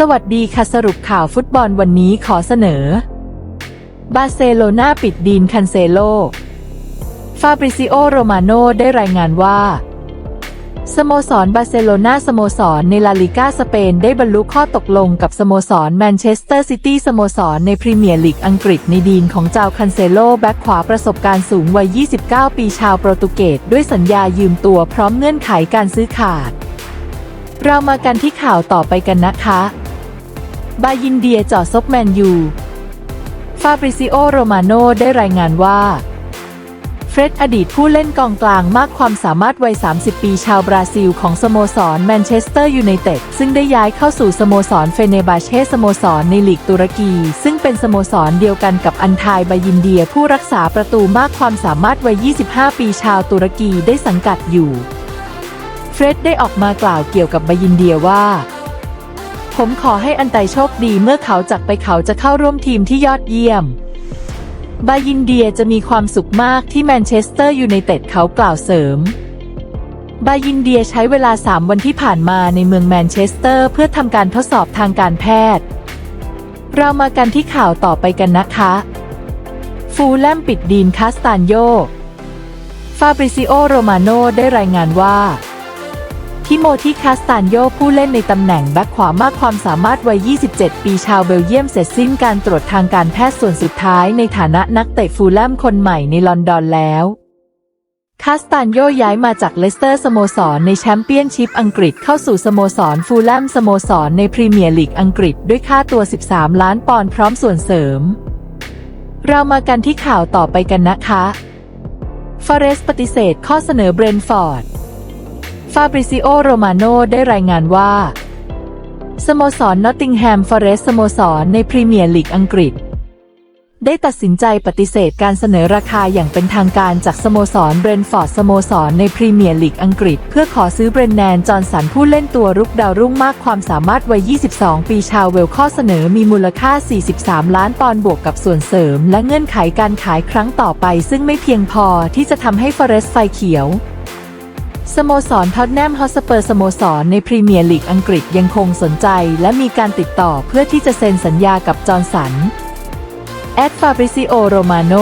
สวัสดีค่ะสรุปข่าวฟุตบอลวันนี้ขอเสนอ บาร์เซโลนาปิดดีนคันเซโล ฟาบริซิโอ โรมาโนได้รายงานว่า สโมสรบาร์เซโลนาสโมสรในลาลิกาสเปนได้บรรลุข้อตกลงกับสโมสรแมนเชสเตอร์ซิตี้สโมสรในพรีเมียร์ลีกอังกฤษในดีนของเจ้าคันเซโลแบ็คขวาประสบการณ์สูงวัย 29 ปีชาวโปรตุเกสด้วยสัญญายืมตัวพร้อมเงื่อนไขการซื้อขาด เรามากันที่ข่าวต่อไปกันนะคะ บายินเดียเจาะซบแมนยู ฟาบริซิโอ โรมาโนได้รายงานว่า เฟร็ดอดีตผู้เล่นกองกลางมากความสามารถวัย 30 ปีชาวบราซิลของสโมสรแมนเชสเตอร์ยูไนเต็ดซึ่งได้ย้ายเข้าสู่สโมสรเฟเนบาเช่สโมสรในลีกตุรกี ซึ่งเป็นสโมสรเดียวกันกับอันทายบายินเดียผู้รักษาประตูมากความสามารถวัย 25 ปีชาวตุรกีได้สังกัดอยู่ เฟร็ดได้ออกมากล่าวเกี่ยวกับบายินเดียว่า ผมขอให้อันไตโชคดีเมื่อเขาจากไปเขาจะเข้าร่วมทีมที่ยอดเยี่ยม บายินเดียจะมีความสุขมากที่แมนเชสเตอร์ยูไนเต็ดเขากล่าวเสริม บายินเดียใช้เวลา 3 วันที่ผ่านมาในเมืองแมนเชสเตอร์เพื่อทำการทดสอบทางการแพทย์ เรามากันที่ข่าวต่อไปกันนะคะ ฟูลแลมปิดดีนคาสตานโย ฟาบริซิโอ โรมาโนได้รายงานว่า ทิโมธีคาสตานโยผู้เล่นในตำแหน่งแบ็คขวามากความสามารถวัย 27 ปีชาวเบลเยียมเสร็จสิ้นการตรวจทางการแพทย์ส่วนสุดท้ายในฐานะนักเตะฟูลแลมคนใหม่ในลอนดอนแล้วคาสตานโยย้ายมาจากเลสเตอร์สโมสรในแชมเปี้ยนชิพอังกฤษเข้าสู่สโมสรฟูลแลมสโมสรในพรีเมียร์ลีกอังกฤษด้วยค่าตัว 13 ล้านปอนด์พร้อมส่วนเสริม เรามากันที่ข่าวต่อไปกันนะคะฟาเรสปฏิเสธข้อเสนอเบรนฟอร์ด ฟาบริซิโอ โรมาโนได้รายงานว่า สโมสรนอตติงแฮมฟอเรสต์สโมสรในพรีเมียร์ลีกอังกฤษ ได้ตัดสินใจปฏิเสธการเสนอราคาอย่างเป็นทางการจากสโมสรเบรนฟอร์ดสโมสรในพรีเมียร์ลีกอังกฤษ เพื่อขอซื้อเบรนแนน จอร์นสันผู้เล่นตัวรุกดาวรุ่งมากความสามารถวัย 22 ปีชาวเวลข้อเสนอมีมูลค่า 43 ล้านปอนด์บวกกับส่วนเสริม และเงื่อนไขการขายครั้งต่อไป ซึ่งไม่เพียงพอที่จะทำให้ฟอเรสต์ไฟเขียว สโมสรท็อตแนมฮอสเปอร์สโมสรในพรีเมียร์ลีกอังกฤษยังคงสนใจ และมีการติดต่อเพื่อที่จะเซ็นสัญญากับจอร์นสัน แอดฟาบริซิโอโรมาโน